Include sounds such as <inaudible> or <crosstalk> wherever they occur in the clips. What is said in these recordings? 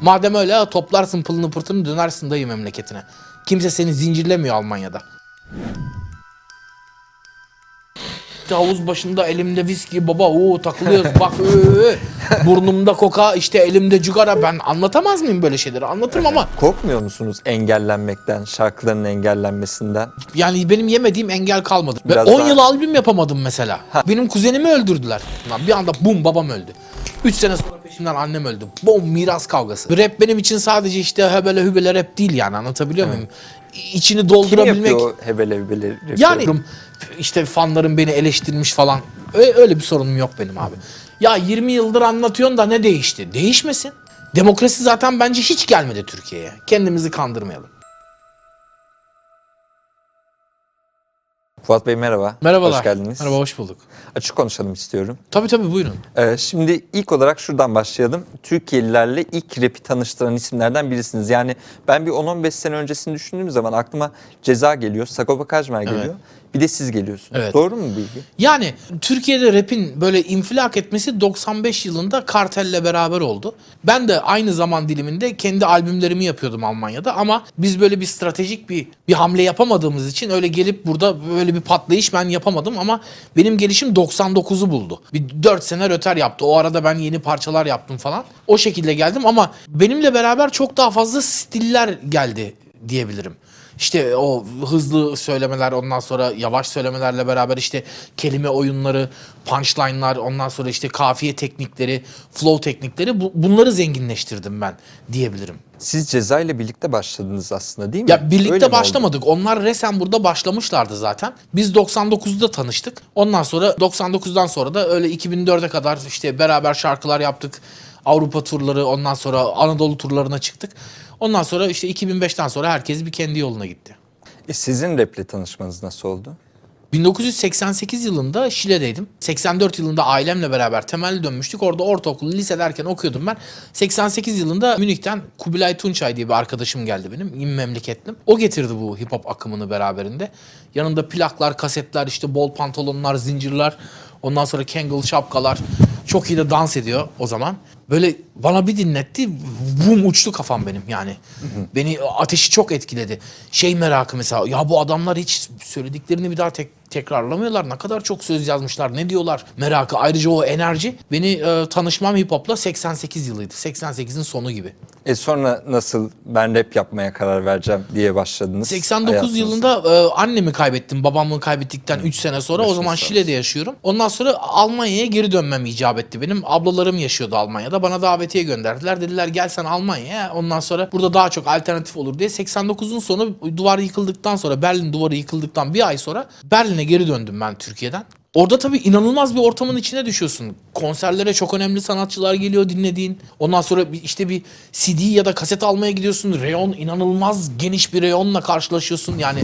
Madem öyle toplarsın pılını pırtını dönersin dayı memleketine. Kimse seni zincirlemiyor Almanya'da. İşte havuz başında elimde viski baba o takılıyoruz bak ö, ö. burnumda koka işte elimde cigara ben anlatamaz mıyım böyle şeyleri anlatırım ama Korkmuyor musunuz engellenmekten, şarkıların engellenmesinden? yani benim yemediğim engel kalmadı. Ve Biraz 10 daha- yıl albüm yapamadım mesela. Benim kuzenimi öldürdüler. Lan bir anda bum babam öldü. 3 sene sonra peşimden annem öldü. Bum miras kavgası. Rap benim için sadece işte hebele hübele rap değil yani anlatabiliyor muyum? İçini Kim doldurabilmek. yapıyor o hebele hebele rapi? Yani işte fanlarım beni eleştirmiş falan. Öyle, öyle bir sorunum yok benim abi. Ya 20 yıldır anlatıyorsun da ne değişti? Değişmesin. Demokrasi zaten bence hiç gelmedi Türkiye'ye. Kendimizi kandırmayalım. Fuat Bey merhaba. Merhabalar. Hoş geldiniz. Merhaba hoş bulduk. Açık konuşalım istiyorum. Tabii tabii buyurun. Ee, şimdi ilk olarak şuradan başlayalım. Türkiye'lilerle ilk rapi tanıştıran isimlerden birisiniz. Yani ben bir 10-15 sene öncesini düşündüğüm zaman aklıma Ceza geliyor, Sagopa Kajmer geliyor. Bir de siz geliyorsunuz. Evet. Doğru mu bilgi? Yani Türkiye'de rap'in böyle infilak etmesi 95 yılında Kartel'le beraber oldu. Ben de aynı zaman diliminde kendi albümlerimi yapıyordum Almanya'da ama biz böyle bir stratejik bir bir hamle yapamadığımız için öyle gelip burada böyle bir patlayış ben yapamadım ama benim gelişim 99'u buldu. Bir 4 sene röter yaptı. O arada ben yeni parçalar yaptım falan. O şekilde geldim ama benimle beraber çok daha fazla stiller geldi diyebilirim. İşte o hızlı söylemeler ondan sonra yavaş söylemelerle beraber işte kelime oyunları, punchline'lar ondan sonra işte kafiye teknikleri, flow teknikleri bu- bunları zenginleştirdim ben diyebilirim. Siz Ceza ile birlikte başladınız aslında değil mi? Ya Öyle birlikte mi oldu? başlamadık. Onlar resen burada başlamışlardı zaten. Biz 99'da tanıştık. Ondan sonra 99'dan sonra da öyle 2004'e kadar işte beraber şarkılar yaptık. Avrupa turları ondan sonra Anadolu turlarına çıktık. Ondan sonra işte 2005'ten sonra herkes bir kendi yoluna gitti. E, sizin raple tanışmanız nasıl oldu? 1988 yılında Şile'deydim. 84 yılında ailemle beraber temelli dönmüştük. Orada ortaokul, lise derken okuyordum ben. 88 yılında Münih'ten Kubilay Tunçay diye bir arkadaşım geldi benim. İm memleketlim. O getirdi bu hip hop akımını beraberinde. Yanında plaklar, kasetler, işte bol pantolonlar, zincirler. Ondan sonra Kangol şapkalar. Çok iyi de dans ediyor o zaman. Böyle bana bir dinletti. Bum uçtu kafam benim yani. Beni ateşi çok etkiledi. Şey merakı mesela ya bu adamlar hiç söylediklerini bir daha tek tekrarlamıyorlar. Ne kadar çok söz yazmışlar. Ne diyorlar? Merakı. Ayrıca o enerji. Beni e, tanışmam hip hop'la 88 yılıydı. 88'in sonu gibi. E sonra nasıl ben rap yapmaya karar vereceğim diye başladınız? 89 hayatınıza? yılında e, annemi kaybettim. Babamı kaybettikten 3 sene sonra. O zaman Şile'de yaşıyorum. Ondan sonra Almanya'ya geri dönmem icap etti benim. Ablalarım yaşıyordu Almanya'da. Bana davetiye gönderdiler. Dediler gel sen Almanya'ya. Ondan sonra burada daha çok alternatif olur diye. 89'un sonu duvar yıkıldıktan sonra Berlin duvarı yıkıldıktan bir ay sonra Berlin'e geri döndüm ben Türkiye'den. Orada tabii inanılmaz bir ortamın içine düşüyorsun. Konserlere çok önemli sanatçılar geliyor dinlediğin. Ondan sonra işte bir CD ya da kaset almaya gidiyorsun. Reyon inanılmaz geniş bir reyonla karşılaşıyorsun. Yani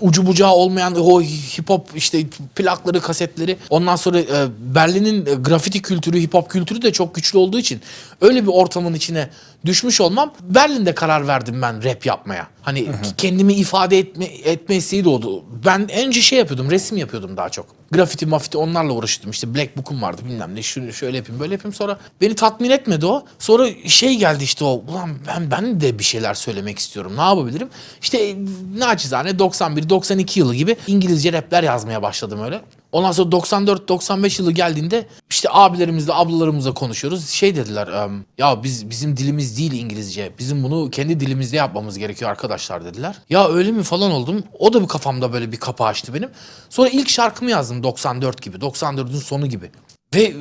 ucu bucağı olmayan o hip hop işte plakları, kasetleri. Ondan sonra e, Berlin'in e, grafiti kültürü, hip hop kültürü de çok güçlü olduğu için öyle bir ortamın içine düşmüş olmam Berlin'de karar verdim ben rap yapmaya. Hani kendimi ifade etme, etme isteği doğdu. Ben önce şey yapıyordum, resim yapıyordum daha çok. Grafiti, mafiti onlarla uğraşıyordum. İşte Black Book'um vardı bilmem ne. Şunu şöyle yapayım, böyle yapayım. Sonra beni tatmin etmedi o. Sonra şey geldi işte o. Ulan ben ben de bir şeyler söylemek istiyorum. Ne yapabilirim? İşte e, naçizane 91, 92 yılı gibi İngilizce rapler yazmaya başladım öyle. Ondan sonra 94-95 yılı geldiğinde işte abilerimizle ablalarımızla konuşuyoruz. Şey dediler "Em, ya biz bizim dilimiz değil İngilizce. Bizim bunu kendi dilimizde yapmamız gerekiyor arkadaşlar dediler. Ya öyle mi falan oldum. O da bir kafamda böyle bir kapı açtı benim. Sonra ilk şarkımı yazdım 94 gibi. 94'ün sonu gibi. Ve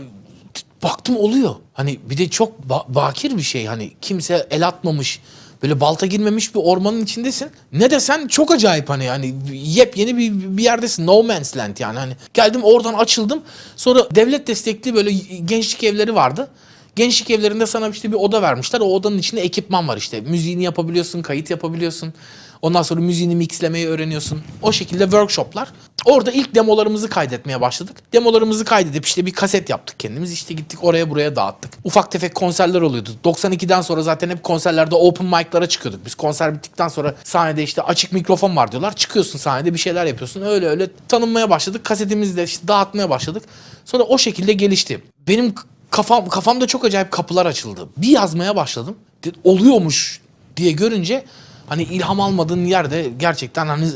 baktım oluyor. Hani bir de çok ba- bakir bir şey. Hani kimse el atmamış. Böyle balta girmemiş bir ormanın içindesin. Ne desen çok acayip hani hani yepyeni bir, bir yerdesin. No man's land yani. Hani geldim oradan açıldım. Sonra devlet destekli böyle gençlik evleri vardı. Gençlik evlerinde sana işte bir oda vermişler. O odanın içinde ekipman var işte. Müziğini yapabiliyorsun, kayıt yapabiliyorsun. Ondan sonra müziğini mixlemeyi öğreniyorsun. O şekilde workshoplar. Orada ilk demolarımızı kaydetmeye başladık. Demolarımızı kaydedip işte bir kaset yaptık kendimiz. İşte gittik oraya buraya dağıttık. Ufak tefek konserler oluyordu. 92'den sonra zaten hep konserlerde open mic'lara çıkıyorduk. Biz konser bittikten sonra sahnede işte açık mikrofon var diyorlar. Çıkıyorsun sahnede bir şeyler yapıyorsun. Öyle öyle tanınmaya başladık. Kasetimizi de işte dağıtmaya başladık. Sonra o şekilde gelişti. Benim kafam kafamda çok acayip kapılar açıldı. Bir yazmaya başladım. oluyormuş diye görünce hani ilham almadığın yerde gerçekten hani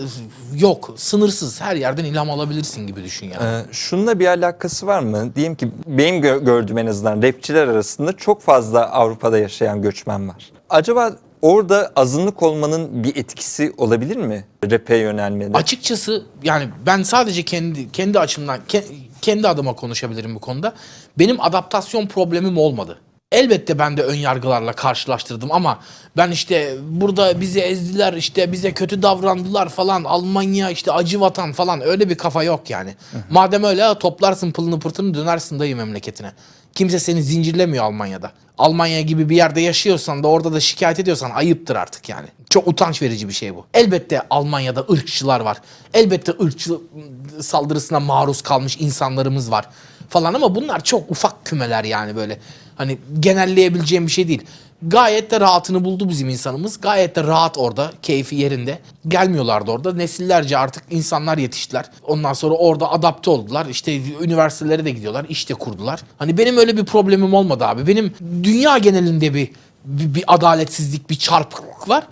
yok sınırsız her yerden ilham alabilirsin gibi düşün yani. Ee, şununla bir alakası var mı? Diyelim ki benim gö- gördüğüm en azından rapçiler arasında çok fazla Avrupa'da yaşayan göçmen var. Acaba orada azınlık olmanın bir etkisi olabilir mi rap'e yönelmede? Açıkçası yani ben sadece kendi kendi açımdan ke- kendi adıma konuşabilirim bu konuda. Benim adaptasyon problemim olmadı. Elbette ben de ön yargılarla karşılaştırdım ama ben işte burada bizi ezdiler işte bize kötü davrandılar falan Almanya işte acı vatan falan öyle bir kafa yok yani. Madem öyle toplarsın pılını pırtını dönersin dayı memleketine. Kimse seni zincirlemiyor Almanya'da. Almanya gibi bir yerde yaşıyorsan da orada da şikayet ediyorsan ayıptır artık yani. Çok utanç verici bir şey bu. Elbette Almanya'da ırkçılar var. Elbette ırkçı saldırısına maruz kalmış insanlarımız var falan ama bunlar çok ufak kümeler yani böyle. Hani genelleyebileceğim bir şey değil. Gayet de rahatını buldu bizim insanımız. Gayet de rahat orada, keyfi yerinde. Gelmiyorlardı orada. Nesillerce artık insanlar yetiştiler. Ondan sonra orada adapte oldular. İşte üniversitelere de gidiyorlar, iş de kurdular. Hani benim öyle bir problemim olmadı abi. Benim dünya genelinde bir, bir, bir adaletsizlik, bir çarpıklık var.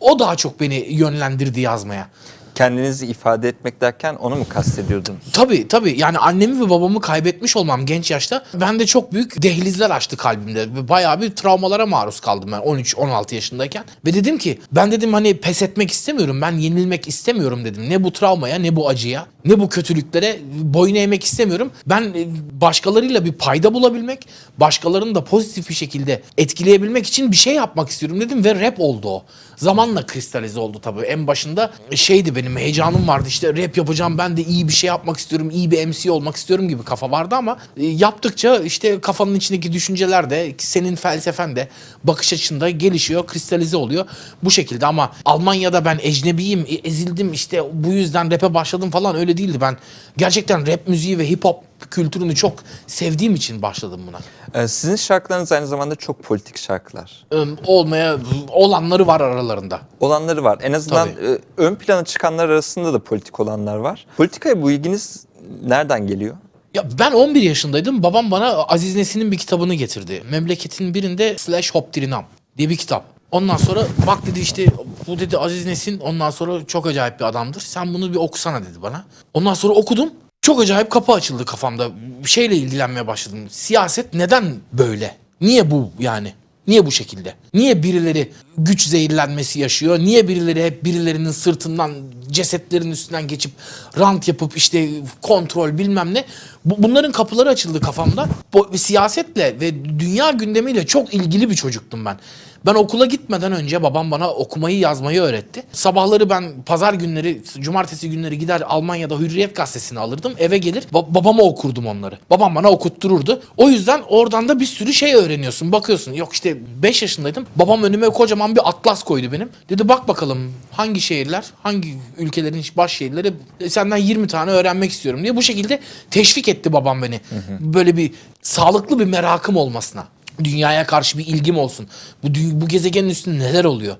O daha çok beni yönlendirdi yazmaya. Kendinizi ifade etmek derken onu mu kastediyordunuz? Tabii tabii yani annemi ve babamı kaybetmiş olmam genç yaşta bende çok büyük dehlizler açtı kalbimde. Bayağı bir travmalara maruz kaldım ben 13-16 yaşındayken. Ve dedim ki ben dedim hani pes etmek istemiyorum ben yenilmek istemiyorum dedim. Ne bu travmaya ne bu acıya ne bu kötülüklere boyun eğmek istemiyorum. Ben e, başkalarıyla bir payda bulabilmek, başkalarını da pozitif bir şekilde etkileyebilmek için bir şey yapmak istiyorum dedim ve rap oldu o. Zamanla kristalize oldu tabii. En başında şeydi benim heyecanım vardı işte rap yapacağım ben de iyi bir şey yapmak istiyorum, iyi bir MC olmak istiyorum gibi kafa vardı ama e, yaptıkça işte kafanın içindeki düşünceler de senin felsefen de bakış açında gelişiyor, kristalize oluyor bu şekilde ama Almanya'da ben ecnebiyim, e, ezildim işte bu yüzden rap'e başladım falan öyle değildi. Ben gerçekten rap müziği ve hip hop kültürünü çok sevdiğim için başladım buna. Ee, sizin şarkılarınız aynı zamanda çok politik şarkılar. Im, Olmaya olanları var aralarında. Olanları var. En azından Tabii. e, ön plana çıkanlar arasında da politik olanlar var. Politikaya bu ilginiz nereden geliyor? Ya ben 11 yaşındaydım. Babam bana Aziz Nesin'in bir kitabını getirdi. Memleketin birinde Slash Hop Dirinam diye bir kitap. Ondan sonra bak dedi işte bu dedi Aziz Nesin ondan sonra çok acayip bir adamdır. Sen bunu bir okusana dedi bana. Ondan sonra okudum. Çok acayip kapı açıldı kafamda. Bir şeyle ilgilenmeye başladım. Siyaset neden böyle? Niye bu yani? Niye bu şekilde? Niye birileri güç zehirlenmesi yaşıyor? Niye birileri hep birilerinin sırtından cesetlerin üstünden geçip rant yapıp işte kontrol bilmem ne? Bu, bunların kapıları açıldı kafamda. Bu, siyasetle ve dünya gündemiyle çok ilgili bir çocuktum ben. Ben okula gitmeden önce babam bana okumayı yazmayı öğretti. Sabahları ben pazar günleri, cumartesi günleri gider Almanya'da Hürriyet gazetesini alırdım. Eve gelir ba- babama okurdum onları. Babam bana okuttururdu. O yüzden oradan da bir sürü şey öğreniyorsun. Bakıyorsun yok işte 5 yaşındaydım. Babam önüme kocaman bir atlas koydu benim. Dedi bak bakalım hangi şehirler, hangi ülkelerin baş şehirleri e, senden 20 tane öğrenmek istiyorum diye. Bu şekilde teşvik etti babam beni. Böyle bir sağlıklı bir merakım olmasına dünyaya karşı bir ilgim olsun. Bu bu gezegenin üstünde neler oluyor?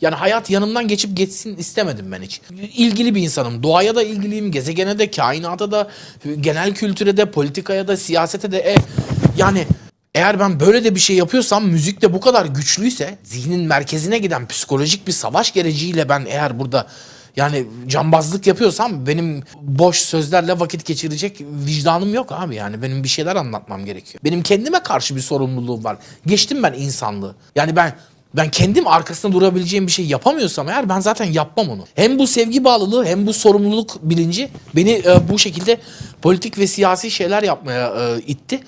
Yani hayat yanımdan geçip geçsin istemedim ben hiç. İlgili bir insanım. Doğaya da ilgiliyim, gezegene de, kainata da, genel kültüre de, politikaya da, siyasete de. E, yani eğer ben böyle de bir şey yapıyorsam müzik de bu kadar güçlüyse zihnin merkezine giden psikolojik bir savaş gereciyle ben eğer burada yani cambazlık yapıyorsam benim boş sözlerle vakit geçirecek vicdanım yok abi yani benim bir şeyler anlatmam gerekiyor. Benim kendime karşı bir sorumluluğum var. Geçtim ben insanlığı. Yani ben ben kendim arkasında durabileceğim bir şey yapamıyorsam eğer ben zaten yapmam onu. Hem bu sevgi bağlılığı hem bu sorumluluk bilinci beni e, bu şekilde politik ve siyasi şeyler yapmaya e, itti.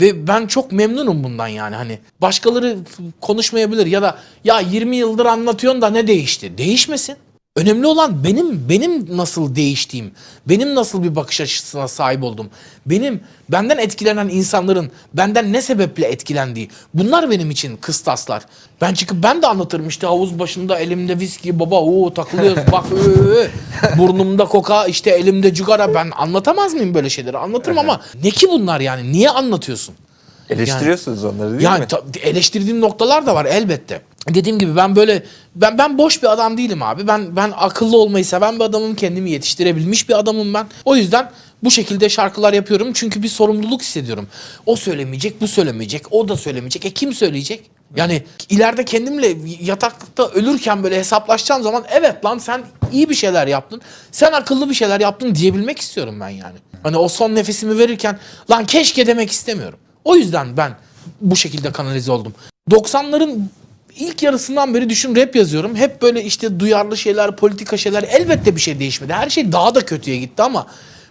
Ve ben çok memnunum bundan yani hani başkaları konuşmayabilir ya da ya 20 yıldır anlatıyorsun da ne değişti? Değişmesin. Önemli olan benim benim nasıl değiştiğim, benim nasıl bir bakış açısına sahip oldum, benim benden etkilenen insanların benden ne sebeple etkilendiği. Bunlar benim için kıstaslar. Ben çıkıp ben de anlatırım işte havuz başında elimde viski baba o takılıyoruz bak ö, <laughs> ö, burnumda koka işte elimde cigara ben anlatamaz mıyım böyle şeyleri anlatırım ama ne ki bunlar yani niye anlatıyorsun? Eleştiriyorsunuz onları değil yani mi? ta- eleştirdiğim noktalar da var elbette. Dediğim gibi ben böyle ben ben boş bir adam değilim abi. Ben ben akıllı olmayı seven bir adamım. Kendimi yetiştirebilmiş bir adamım ben. O yüzden bu şekilde şarkılar yapıyorum çünkü bir sorumluluk hissediyorum. O söylemeyecek, bu söylemeyecek, o da söylemeyecek. E kim söyleyecek? Yani ileride kendimle yatakta ölürken böyle hesaplaşacağım zaman evet lan sen iyi bir şeyler yaptın. Sen akıllı bir şeyler yaptın diyebilmek istiyorum ben yani. Hani o son nefesimi verirken lan keşke demek istemiyorum. O yüzden ben bu şekilde kanalize oldum. 90'ların ilk yarısından beri düşün rap yazıyorum. Hep böyle işte duyarlı şeyler, politika şeyler elbette bir şey değişmedi. Her şey daha da kötüye gitti ama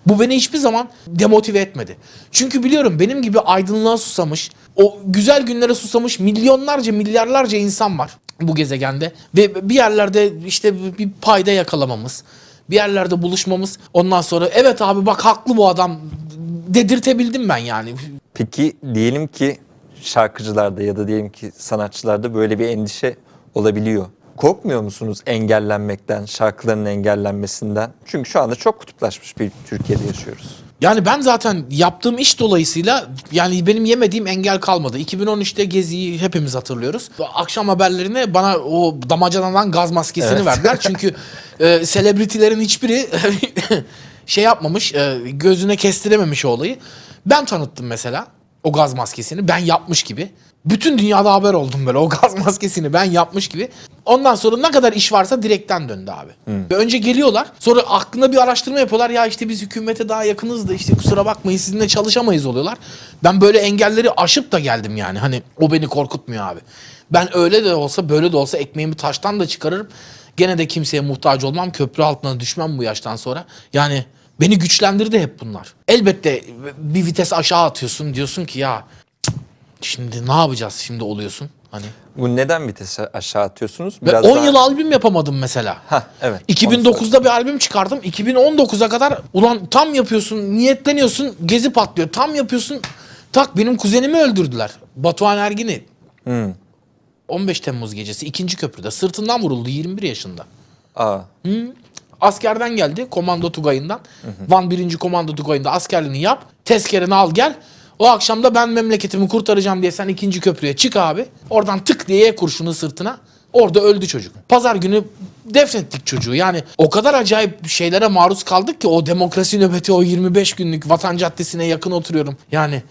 bu beni hiçbir zaman demotive etmedi. Çünkü biliyorum benim gibi aydınlığa susamış, o güzel günlere susamış milyonlarca, milyarlarca insan var bu gezegende. Ve bir yerlerde işte bir payda yakalamamız, bir yerlerde buluşmamız. Ondan sonra evet abi bak haklı bu adam dedirtebildim ben yani. Peki diyelim ki şarkıcılarda ya da diyelim ki sanatçılarda böyle bir endişe olabiliyor. Korkmuyor musunuz engellenmekten, şarkıların engellenmesinden? Çünkü şu anda çok kutuplaşmış bir Türkiye'de yaşıyoruz. Yani ben zaten yaptığım iş dolayısıyla yani benim yemediğim engel kalmadı. 2013'te Gezi'yi hepimiz hatırlıyoruz. Akşam haberlerine bana o damacanadan gaz maskesini Evet. verdiler. Çünkü <laughs> e, selebritilerin hiçbiri <laughs> şey yapmamış, e, gözüne kestirememiş o olayı. Ben tanıttım mesela o gaz maskesini. Ben yapmış gibi. Bütün dünyada haber oldum böyle o <laughs> gaz maskesini ben yapmış gibi. Ondan sonra ne kadar iş varsa direkten döndü abi. Ve Önce geliyorlar sonra aklında bir araştırma yapıyorlar. Ya işte biz hükümete daha yakınız da işte kusura bakmayın sizinle çalışamayız oluyorlar. Ben böyle engelleri aşıp da geldim yani. Hani o beni korkutmuyor abi. Ben öyle de olsa böyle de olsa ekmeğimi taştan da çıkarırım. Gene de kimseye muhtaç olmam. Köprü altına düşmem bu yaştan sonra. Yani beni güçlendirdi hep bunlar. Elbette bir vites aşağı atıyorsun. Diyorsun ki ya Şimdi ne yapacağız şimdi oluyorsun hani. Bu neden vitesi aşağı atıyorsunuz? Ve 10 daha- yıl albüm yapamadım mesela. Hah, evet. 2009'da bir albüm çıkardım. 2019'a kadar ulan tam yapıyorsun, niyetleniyorsun, gezi patlıyor. Tam yapıyorsun. Tak benim kuzenimi öldürdüler. Batuhan Ergin'i. Hmm. 15 Temmuz gecesi ikinci köprüde sırtından vuruldu 21 yaşında. Aa, Askerden geldi komando tugayından. Van 1. komando tugayında askerliğini yap. Tezkereni al gel. O akşam da ben memleketimi kurtaracağım diye sen ikinci köprüye çık abi. Oradan tık diye ye kurşunu sırtına. Orada öldü çocuk. Pazar günü defnettik çocuğu. Yani o kadar acayip şeylere maruz kaldık ki o demokrasi nöbeti o 25 günlük vatan caddesine yakın oturuyorum. Yani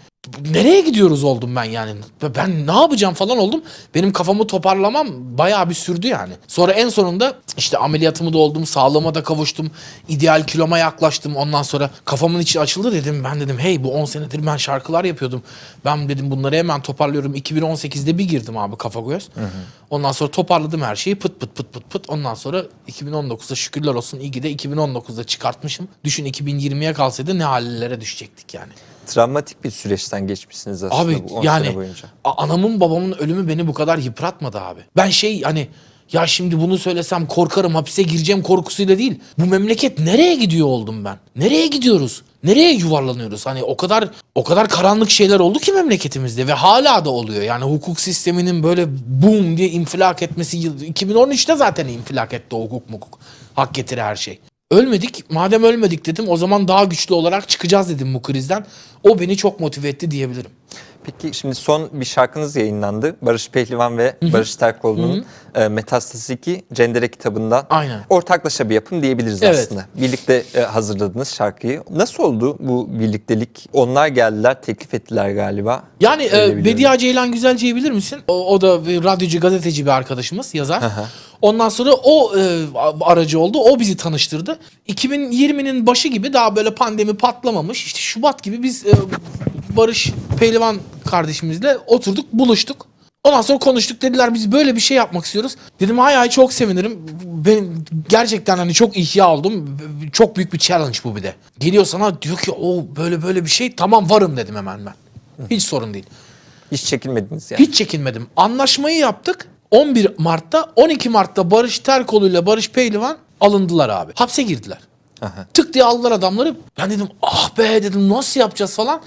nereye gidiyoruz oldum ben yani. Ben ne yapacağım falan oldum. Benim kafamı toparlamam bayağı bir sürdü yani. Sonra en sonunda işte ameliyatımı da oldum, sağlığıma da kavuştum. ideal kiloma yaklaştım. Ondan sonra kafamın içi açıldı dedim. Ben dedim hey bu 10 senedir ben şarkılar yapıyordum. Ben dedim bunları hemen toparlıyorum. 2018'de bir girdim abi kafa göz. Ondan sonra toparladım her şeyi pıt pıt pıt pıt pıt. Ondan sonra 2019'da şükürler olsun iyi ki de 2019'da çıkartmışım. Düşün 2020'ye kalsaydı ne hallere düşecektik yani. Travmatik bir süreçten geçmişsiniz aslında Abi bu 10 yani sene boyunca. anamın babamın ölümü beni bu kadar yıpratmadı abi. Ben şey hani ya şimdi bunu söylesem korkarım hapise gireceğim korkusuyla değil. Bu memleket nereye gidiyor oldum ben? Nereye gidiyoruz? Nereye yuvarlanıyoruz? Hani o kadar o kadar karanlık şeyler oldu ki memleketimizde ve hala da oluyor. Yani hukuk sisteminin böyle boom diye infilak etmesi yıl- 2013'te zaten infilak etti o hukuk mukuk. Hak getiri her şey. Ölmedik. Madem ölmedik dedim o zaman daha güçlü olarak çıkacağız dedim bu krizden. O beni çok motive etti diyebilirim. Peki şimdi son bir şarkınız yayınlandı. Barış Pehlivan ve Barış Terkoğlu'nun e, Metastasi 2 Cendere kitabından Aynen. ortaklaşa bir yapım diyebiliriz Evet. aslında. Birlikte e, hazırladınız şarkıyı. Nasıl oldu bu birliktelik? Onlar geldiler, teklif ettiler galiba. Yani e. Bediye Ceylan Güzelce'yi bilir misin? O, o da bir radyocu, gazeteci bir arkadaşımız, yazar. Ondan sonra o e, aracı oldu. O bizi tanıştırdı. 2020'nin başı gibi daha böyle pandemi patlamamış. İşte Şubat gibi biz e, Barış Pehlivan kardeşimizle oturduk, buluştuk. Ondan sonra konuştuk dediler biz böyle bir şey yapmak istiyoruz. Dedim hay hay çok sevinirim. Ben gerçekten hani çok ihya oldum. Çok büyük bir challenge bu bir de. Geliyor sana diyor ki o böyle böyle bir şey tamam varım dedim hemen ben. Hiç sorun değil. Hiç çekinmediniz yani. Hiç çekinmedim. Anlaşmayı yaptık. 11 Mart'ta 12 Mart'ta Barış Terkoğlu ile Barış Pehlivan alındılar abi. Hapse girdiler. Aha. Tık diye aldılar adamları. Ben dedim ah be dedim nasıl yapacağız falan.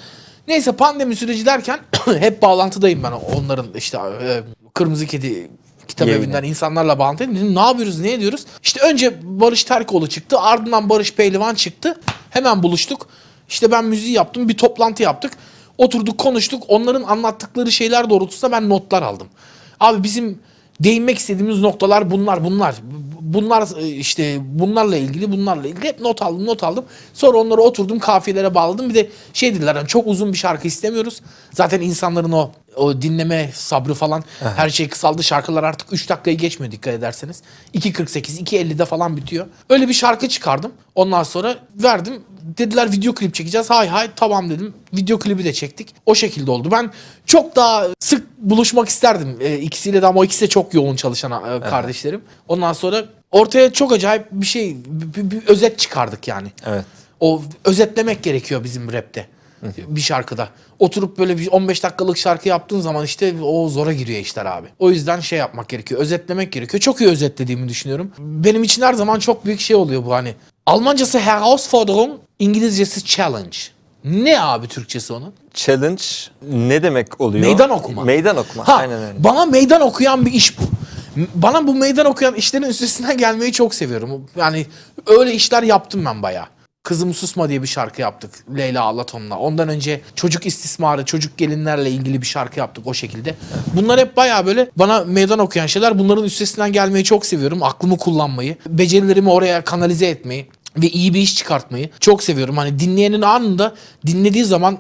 Neyse pandemi süreci derken <coughs> hep bağlantıdayım ben onların işte e, Kırmızı Kedi kitap Yayını. evinden insanlarla bağlantıyım. Dedim ne yapıyoruz ne ediyoruz? İşte önce Barış Terkoğlu çıktı ardından Barış Pehlivan çıktı. Hemen buluştuk. İşte ben müziği yaptım bir toplantı yaptık. Oturduk konuştuk. Onların anlattıkları şeyler doğrultusunda ben notlar aldım. Abi bizim değinmek istediğimiz noktalar bunlar bunlar. Bunlar e, işte bunlarla ilgili bunlarla ilgili hep not aldım not aldım. Sonra onları oturdum kafiyelere bağladım. Bir de şey dediler hani çok uzun bir şarkı istemiyoruz. Zaten insanların o O dinleme sabrı falan her şey kısaldı. Şarkılar artık 3 dakikayı geçmiyor dikkat ederseniz. 2.48, 2.50'de falan bitiyor. Öyle bir şarkı çıkardım. Ondan sonra verdim. Dediler video klip çekeceğiz. Hay hay tamam dedim. Video klibi de çektik. O şekilde oldu. Ben çok daha sık buluşmak isterdim e, ikisiyle de ama ikisi de çok yoğun çalışan e, kardeşlerim. Ondan sonra ortaya çok acayip bir şey, bir, bir özet çıkardık yani. Evet. O özetlemek gerekiyor bizim rapte. Bir şarkıda. Oturup böyle bir 15 dakikalık şarkı yaptığın zaman işte o zora giriyor işler abi. O yüzden şey yapmak gerekiyor. Özetlemek gerekiyor. Çok iyi özetlediğimi düşünüyorum. Benim için her zaman çok büyük şey oluyor bu hani. Almancası Herausforderung, İngilizcesi challenge. Ne abi Türkçesi onun? Challenge ne demek oluyor? Meydan okuma. Meydan okuma. Ha, Aynen öyle. Bana meydan okuyan bir iş bu. Bana bu meydan okuyan işlerin üstesinden gelmeyi çok seviyorum. Yani öyle işler yaptım ben bayağı. Kızım Susma diye bir şarkı yaptık Leyla Alaton'la. Ondan önce çocuk istismarı, çocuk gelinlerle ilgili bir şarkı yaptık o şekilde. Bunlar hep bayağı böyle bana meydan okuyan şeyler. Bunların üstesinden gelmeyi çok seviyorum. Aklımı kullanmayı, becerilerimi oraya kanalize etmeyi ve iyi bir iş çıkartmayı çok seviyorum. Hani dinleyenin anında dinlediği zaman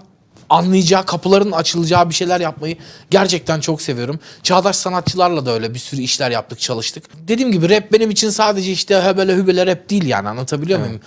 anlayacağı, kapıların açılacağı bir şeyler yapmayı gerçekten çok seviyorum. Çağdaş sanatçılarla da öyle bir sürü işler yaptık, çalıştık. Dediğim gibi rap benim için sadece işte hebele hübele rap değil yani anlatabiliyor muyum?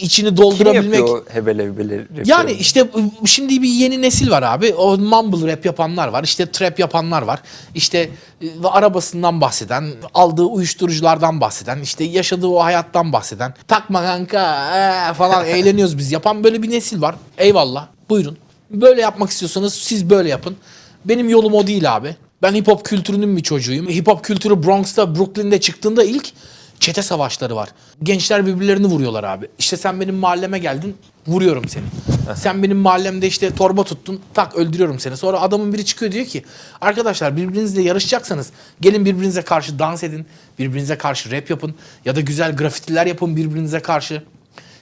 İçini Kim doldurabilmek. yapıyor o hebele hebele rapi? Yani işte ıı, şimdi bir yeni nesil var abi. O mumble rap yapanlar var. işte trap yapanlar var. İşte ıı, arabasından bahseden, aldığı uyuşturuculardan bahseden, işte yaşadığı o hayattan bahseden. Takma kanka ee, falan <laughs> eğleniyoruz biz. Yapan böyle bir nesil var. Eyvallah. Buyurun. Böyle yapmak istiyorsanız siz böyle yapın. Benim yolum o değil abi. Ben hip hop kültürünün bir çocuğuyum. Hip hop kültürü Bronx'ta, Brooklyn'de çıktığında ilk çete savaşları var. Gençler birbirlerini vuruyorlar abi. İşte sen benim mahalleme geldin, vuruyorum seni. <laughs> sen benim mahallemde işte torba tuttun, tak öldürüyorum seni. Sonra adamın biri çıkıyor diyor ki, arkadaşlar birbirinizle yarışacaksanız gelin birbirinize karşı dans edin, birbirinize karşı rap yapın ya da güzel grafitiler yapın birbirinize karşı.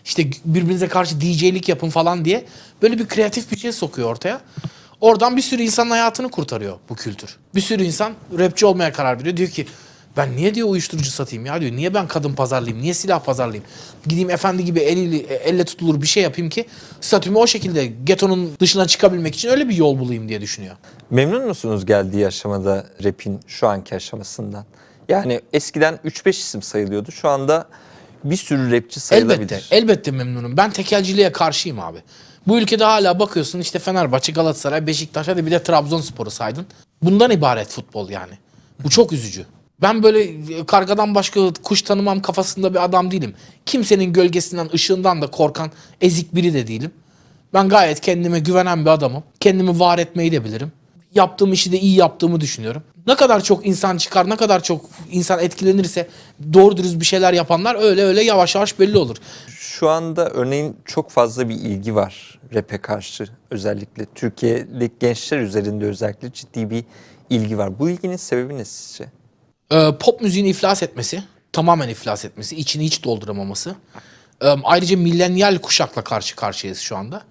İşte birbirinize karşı DJ'lik yapın falan diye böyle bir kreatif bir şey sokuyor ortaya. Oradan bir sürü insanın hayatını kurtarıyor bu kültür. Bir sürü insan rapçi olmaya karar veriyor. Diyor ki ben niye diyor uyuşturucu satayım ya diyor. Niye ben kadın pazarlayayım? Niye silah pazarlayayım? Gideyim efendi gibi eliyle, elle tutulur bir şey yapayım ki statümü o şekilde getonun dışına çıkabilmek için öyle bir yol bulayım diye düşünüyor. Memnun musunuz geldiği aşamada rap'in şu anki aşamasından? Yani eskiden 3-5 isim sayılıyordu. Şu anda bir sürü rapçi sayılabilir. Elbette, elbette memnunum. Ben tekelciliğe karşıyım abi. Bu ülkede hala bakıyorsun işte Fenerbahçe, Galatasaray, Beşiktaş hadi bir de Trabzonspor'u saydın. Bundan ibaret futbol yani. Bu çok üzücü. Ben böyle e, kargadan başka kuş tanımam kafasında bir adam değilim. Kimsenin gölgesinden, ışığından da korkan ezik biri de değilim. Ben gayet kendime güvenen bir adamım. Kendimi var etmeyi de bilirim. Yaptığım işi de iyi yaptığımı düşünüyorum. Ne kadar çok insan çıkar, ne kadar çok insan etkilenirse doğru dürüst bir şeyler yapanlar öyle öyle yavaş yavaş belli olur. Şu anda örneğin çok fazla bir ilgi var rap'e karşı özellikle. Türkiye'li gençler üzerinde özellikle ciddi bir ilgi var. Bu ilginin sebebi ne sizce? Ee, pop müziğin iflas etmesi, tamamen iflas etmesi, içini hiç dolduramaması. Ee, ayrıca millenyal kuşakla karşı karşıyayız şu anda.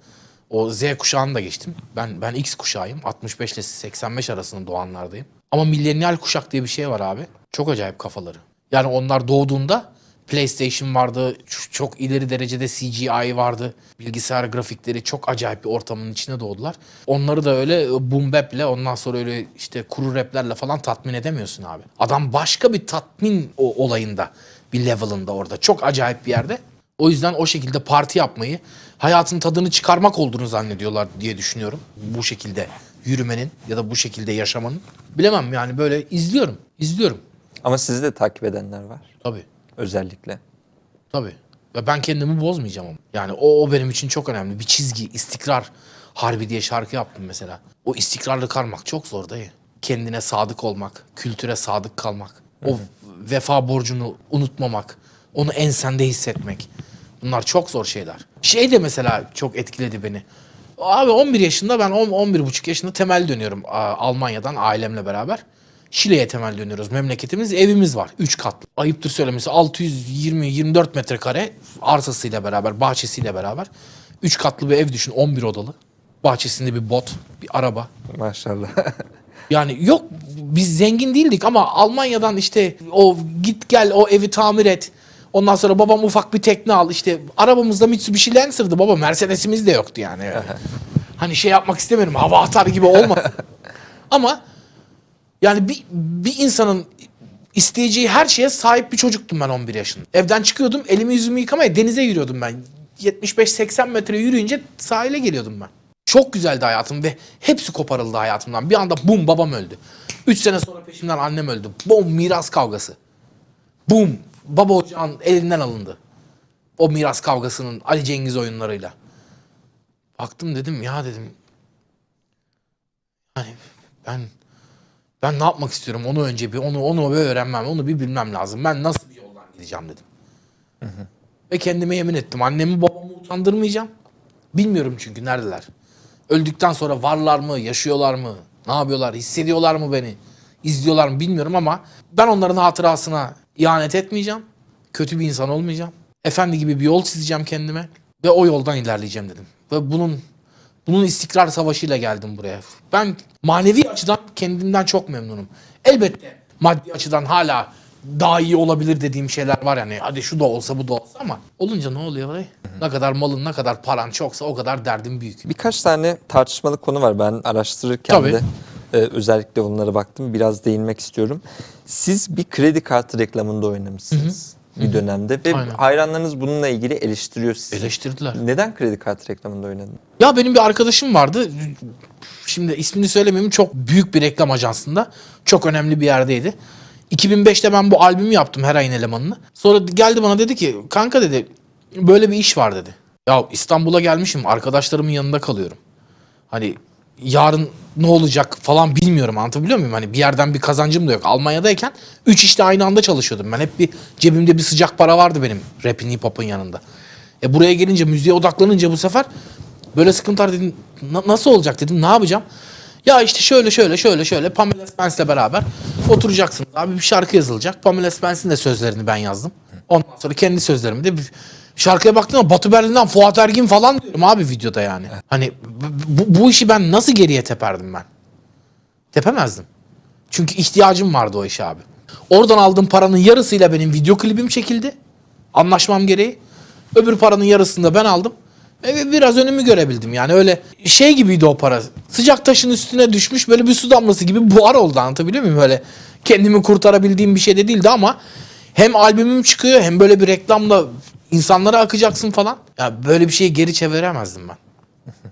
O Z kuşağını da geçtim. Ben ben X kuşağıyım. 65 ile 85 arasında doğanlardayım. Ama millenyal kuşak diye bir şey var abi. Çok acayip kafaları. Yani onlar doğduğunda PlayStation vardı, çok ileri derecede CGI vardı. Bilgisayar grafikleri çok acayip bir ortamın içine doğdular. Onları da öyle e, boom bap'le ondan sonra öyle işte kuru rap'lerle falan tatmin edemiyorsun abi. Adam başka bir tatmin o olayında, bir level'ında orada. Çok acayip bir yerde. O yüzden o şekilde parti yapmayı, hayatın tadını çıkarmak olduğunu zannediyorlar diye düşünüyorum. Bu şekilde yürümenin ya da bu şekilde yaşamanın. Bilemem yani böyle izliyorum, izliyorum. Ama sizi de takip edenler var Tabii. özellikle. Tabii. Ve ben kendimi bozmayacağım ama. Yani o, o benim için çok önemli. Bir çizgi, istikrar harbi diye şarkı yaptım mesela. O istikrarlı kalmak çok zor dayı. Kendine sadık olmak, kültüre sadık kalmak. O vefa borcunu unutmamak, onu ensende hissetmek. Bunlar çok zor şeyler. Şey de mesela çok etkiledi beni. Abi 11 yaşında ben 10 11 buçuk yaşında temel dönüyorum Almanya'dan ailemle beraber. Şile'ye temel dönüyoruz. Memleketimiz, evimiz var. 3 katlı. Ayıptır söylemesi 620-24 metrekare arsasıyla beraber, bahçesiyle beraber. 3 katlı bir ev düşün, 11 odalı. Bahçesinde bir bot, bir araba. Maşallah. <laughs> Yani yok biz zengin değildik ama Almanya'dan işte o git gel o evi tamir et. Ondan sonra babam ufak bir tekne al. İşte arabamızda Mitsubishi Lancer'dı baba. Mercedes'imiz de yoktu yani. <laughs> hani şey yapmak istemiyorum. Hava atar gibi olma. <laughs> Ama yani bir, bir insanın isteyeceği her şeye sahip bir çocuktum ben 11 yaşında. Evden çıkıyordum elimi yüzümü yıkamaya denize yürüyordum ben. 75-80 metre yürüyünce sahile geliyordum ben. Çok güzeldi hayatım ve hepsi koparıldı hayatımdan. Bir anda bum babam öldü. 3 sene sonra peşimden annem öldü. Bum miras kavgası. Bum baba ocağın elinden alındı. O miras kavgasının Ali Cengiz oyunlarıyla. Baktım dedim ya dedim. Hani ben ben ne yapmak istiyorum onu önce bir onu onu bir öğrenmem onu bir bilmem lazım. Ben nasıl bir yoldan gideceğim dedim. Ve kendime yemin ettim. Annemi babamı utandırmayacağım. Bilmiyorum çünkü neredeler. Öldükten sonra varlar mı, yaşıyorlar mı, ne yapıyorlar, hissediyorlar mı beni, izliyorlar mı bilmiyorum ama ben onların hatırasına ihanet etmeyeceğim. Kötü bir insan olmayacağım. Efendi gibi bir yol çizeceğim kendime ve o yoldan ilerleyeceğim dedim. Ve bunun bunun istikrar savaşıyla geldim buraya. Ben manevi açıdan kendimden çok memnunum. Elbette maddi açıdan hala daha iyi olabilir dediğim şeyler var yani. Hadi şu da olsa bu da olsa ama olunca ne oluyor be? Ne kadar malın ne kadar paran çoksa o kadar derdin büyük. Birkaç tane tartışmalı konu var. Ben araştırırken Tabii. de e, özellikle onlara baktım. Biraz değinmek istiyorum. Siz bir kredi kartı reklamında oynamışsınız bir dönemde ve Aynen. hayranlarınız bununla ilgili eleştiriyor sizi. Eleştirdiler. Neden kredi kartı reklamında oynadın? Ya benim bir arkadaşım vardı. Şimdi ismini söylemeyeyim çok büyük bir reklam ajansında. Çok önemli bir yerdeydi. 2005'te ben bu albümü yaptım her ayın elemanını. Sonra geldi bana dedi ki kanka dedi böyle bir iş var dedi. Ya İstanbul'a gelmişim arkadaşlarımın yanında kalıyorum. Hani yarın ne olacak falan bilmiyorum anlatabiliyor muyum? Hani bir yerden bir kazancım da yok. Almanya'dayken 3 işte aynı anda çalışıyordum. Ben hep bir cebimde bir sıcak para vardı benim rap'in hip hop'un yanında. E buraya gelince müziğe odaklanınca bu sefer böyle sıkıntılar dedim. "Na- nasıl olacak dedim. Ne yapacağım? Ya işte şöyle şöyle şöyle şöyle Pamela Spence'le beraber oturacaksınız. Abi bir şarkı yazılacak. Pamela Spence'in de sözlerini ben yazdım. Ondan sonra kendi sözlerimi de şarkıya baktığımda Batı Berlin'den Fuat Ergin falan diyorum abi videoda yani. Hani bu, bu işi ben nasıl geriye teperdim ben? Tepemezdim. Çünkü ihtiyacım vardı o işe abi. Oradan aldığım paranın yarısıyla benim video klibim çekildi. Anlaşmam gereği. Öbür paranın yarısını da ben aldım. Ve biraz önümü görebildim. Yani öyle şey gibiydi o para. Sıcak taşın üstüne düşmüş böyle bir su damlası gibi buhar oldu anlatabiliyor muyum? Öyle kendimi kurtarabildiğim bir şey de değildi ama hem albümüm çıkıyor hem böyle bir reklamla insanlara akacaksın falan. Ya böyle bir şeyi geri çeviremezdim ben.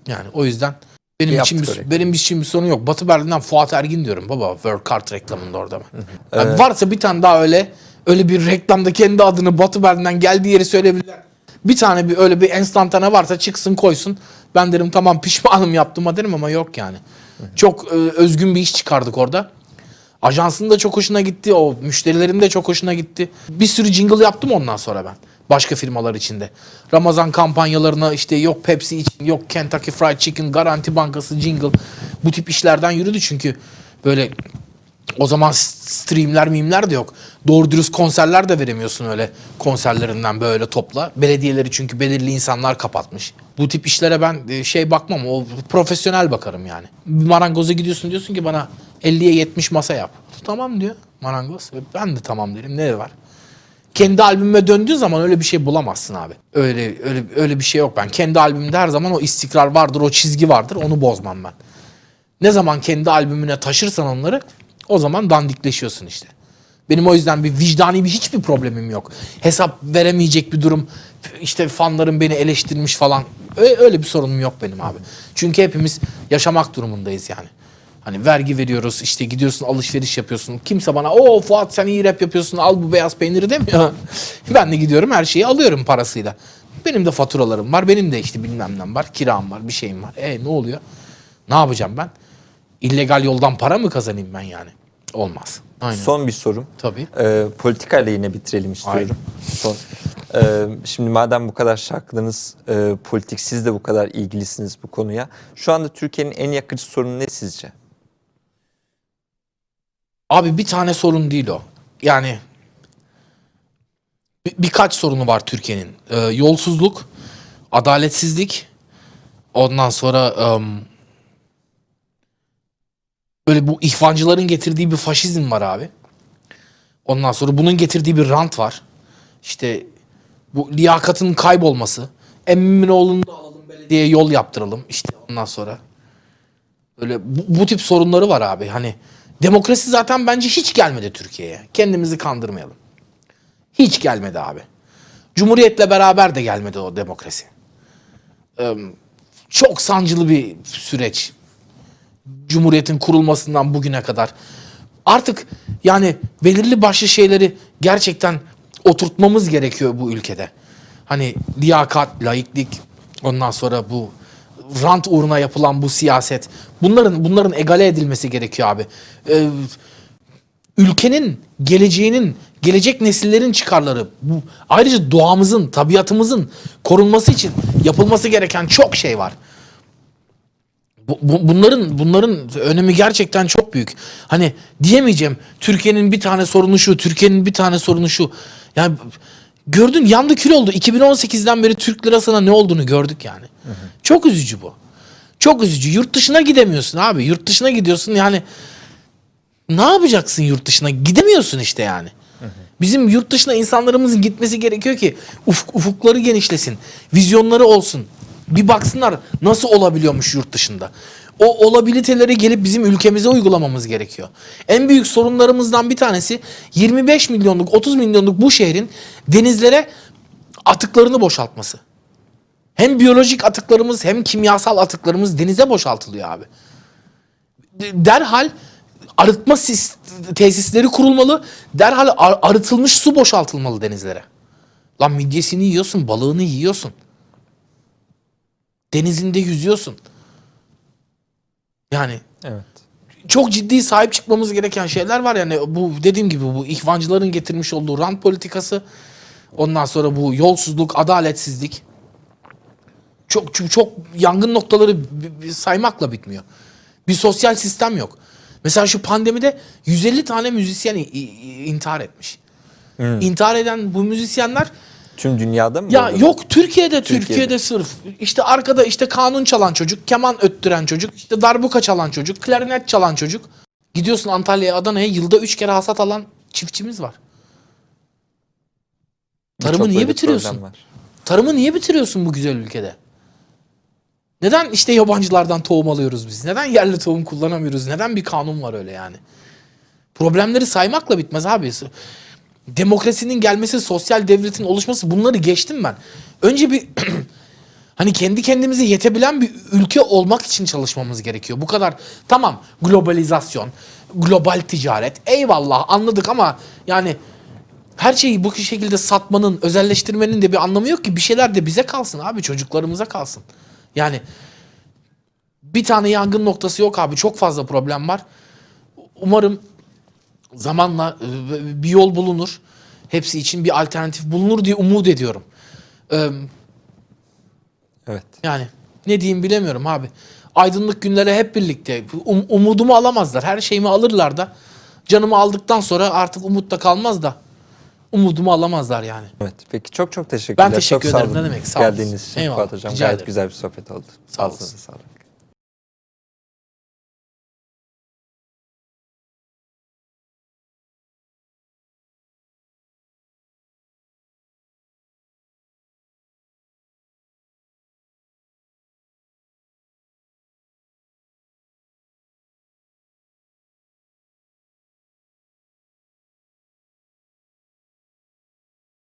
Yani o yüzden benim Yaptık için bir, benim için bir sorun yok. Batı Berlin'den Fuat Ergin diyorum baba. World Card reklamında orada ben. Yani varsa bir tane daha öyle öyle bir reklamda kendi adını Batı Berlin'den geldiği yeri söyleyebilirler. Bir tane bir öyle bir enstantane varsa çıksın koysun. Ben derim tamam pişmanım yaptığıma derim ama yok yani. Çok e, özgün bir iş çıkardık orada. Ajansın da çok hoşuna gitti. O müşterilerin de çok hoşuna gitti. Bir sürü jingle yaptım ondan sonra ben. Başka firmalar içinde. Ramazan kampanyalarına işte yok Pepsi için, yok Kentucky Fried Chicken, Garanti Bankası jingle. Bu tip işlerden yürüdü çünkü böyle o zaman streamler mimler de yok. Doğru dürüst konserler de veremiyorsun öyle konserlerinden böyle topla. Belediyeleri çünkü belirli insanlar kapatmış. Bu tip işlere ben e, şey bakmam. O profesyonel bakarım yani. Marangoza gidiyorsun diyorsun ki bana 50'ye 70 masa yap. Tamam diyor marangoz. Ben de tamam derim. Ne var? Kendi albümüme döndüğün zaman öyle bir şey bulamazsın abi. Öyle öyle öyle bir şey yok ben. Kendi albümümde her zaman o istikrar vardır, o çizgi vardır. Onu bozmam ben. Ne zaman kendi albümüne taşırsan onları o zaman dandikleşiyorsun işte. Benim o yüzden bir vicdani bir hiçbir problemim yok. Hesap veremeyecek bir durum. işte fanlarım beni eleştirmiş falan. Öyle, öyle bir sorunum yok benim abi. Çünkü hepimiz yaşamak durumundayız yani. Hani vergi veriyoruz işte gidiyorsun alışveriş yapıyorsun. Kimse bana o Fuat sen iyi rap yapıyorsun al bu beyaz peyniri demiyor. <laughs> ben de gidiyorum her şeyi alıyorum parasıyla. Benim de faturalarım var. Benim de işte bilmem ne var. Kiram var bir şeyim var. E ne oluyor? Ne yapacağım ben? İllegal yoldan para mı kazanayım ben yani? Olmaz. Aynen. Son bir sorum. Tabii. Ee, politikayla yine bitirelim istiyorum. Son. Ee, şimdi madem bu kadar şarkınız e, politik, siz de bu kadar ilgilisiniz bu konuya. Şu anda Türkiye'nin en yakıcı sorunu ne sizce? Abi bir tane sorun değil o. Yani bir- birkaç sorunu var Türkiye'nin. Ee, yolsuzluk, adaletsizlik, ondan sonra ım, böyle bu ihvancıların getirdiği bir faşizm var abi. Ondan sonra bunun getirdiği bir rant var. İşte bu liyakatın kaybolması. Emminoğlu'nu da alalım belediyeye yol yaptıralım. İşte ondan sonra. Böyle bu, bu tip sorunları var abi. Hani demokrasi zaten bence hiç gelmedi Türkiye'ye. Kendimizi kandırmayalım. Hiç gelmedi abi. Cumhuriyetle beraber de gelmedi o demokrasi. Ee, çok sancılı bir süreç. Cumhuriyetin kurulmasından bugüne kadar. Artık yani belirli başlı şeyleri gerçekten oturtmamız gerekiyor bu ülkede. Hani liyakat, laiklik, ondan sonra bu rant uğruna yapılan bu siyaset. Bunların bunların egale edilmesi gerekiyor abi. Ee, ülkenin geleceğinin, gelecek nesillerin çıkarları, bu, ayrıca doğamızın, tabiatımızın korunması için yapılması gereken çok şey var. Bu- bu- bunların bunların önemi gerçekten çok büyük. Hani diyemeyeceğim Türkiye'nin bir tane sorunu şu, Türkiye'nin bir tane sorunu şu. Yani gördün yandı kül oldu. 2018'den beri Türk lirasına ne olduğunu gördük yani. Çok üzücü bu. Çok üzücü. Yurt dışına gidemiyorsun abi. Yurt dışına gidiyorsun yani ne yapacaksın yurt dışına? Gidemiyorsun işte yani. Bizim yurt dışına insanlarımızın gitmesi gerekiyor ki ufuk, ufukları genişlesin. Vizyonları olsun. Bir baksınlar nasıl olabiliyormuş yurt dışında. O olabiliteleri gelip bizim ülkemize uygulamamız gerekiyor. En büyük sorunlarımızdan bir tanesi 25 milyonluk 30 milyonluk bu şehrin denizlere atıklarını boşaltması. Hem biyolojik atıklarımız hem kimyasal atıklarımız denize boşaltılıyor abi derhal arıtma sis- tesisleri kurulmalı. Derhal ar- arıtılmış su boşaltılmalı denizlere. Lan midyesini yiyorsun, balığını yiyorsun. Denizinde yüzüyorsun. Yani Evet. çok ciddi sahip çıkmamız gereken şeyler var yani bu dediğim gibi bu ihvancıların getirmiş olduğu rant politikası ondan sonra bu yolsuzluk, adaletsizlik çok çok, çok yangın noktaları saymakla bitmiyor. Bir sosyal sistem yok. Mesela şu pandemide 150 tane müzisyen intihar etmiş. İntihar eden bu müzisyenler Tüm dünyada mı? ya böyle? yok Türkiye'de, Türkiye'de Türkiye'de. sırf işte arkada işte kanun çalan çocuk, keman öttüren çocuk, işte darbuka çalan çocuk, klarinet çalan çocuk. Gidiyorsun Antalya'ya, Adana'ya yılda üç kere hasat alan çiftçimiz var. Tarımı niye bitiriyorsun? Tarımı niye bitiriyorsun bu güzel ülkede? Neden işte yabancılardan tohum alıyoruz biz? Neden yerli tohum kullanamıyoruz? Neden bir kanun var öyle yani? Problemleri saymakla bitmez abi. Demokrasinin gelmesi, sosyal devletin oluşması bunları geçtim ben. Önce bir <clears throat> hani kendi kendimize yetebilen bir ülke olmak için çalışmamız gerekiyor. Bu kadar tamam globalizasyon, global ticaret eyvallah anladık ama yani her şeyi bu şekilde satmanın, özelleştirmenin de bir anlamı yok ki. Bir şeyler de bize kalsın abi, çocuklarımıza kalsın. Yani bir tane yangın noktası yok abi. Çok fazla problem var. Umarım zamanla e, bir yol bulunur. Hepsi için bir alternatif bulunur diye umut ediyorum. Ee, Evet. yani ne diyeyim bilemiyorum abi. Aydınlık günlere hep birlikte. Um- umudumu alamazlar. Her şeyimi alırlar da. Canımı aldıktan sonra artık umut da kalmaz da. Umudumu alamazlar yani. Evet. Peki çok çok teşekkürler. Ben teşekkür çok sağ ederim. olun Ne demek, sağ olun. Geldiğiniz için Eyvallah, Fuat Hocam. rica Gayet ederim. güzel bir sohbet oldu. Sağ Ağzınıza olasın. sağlık.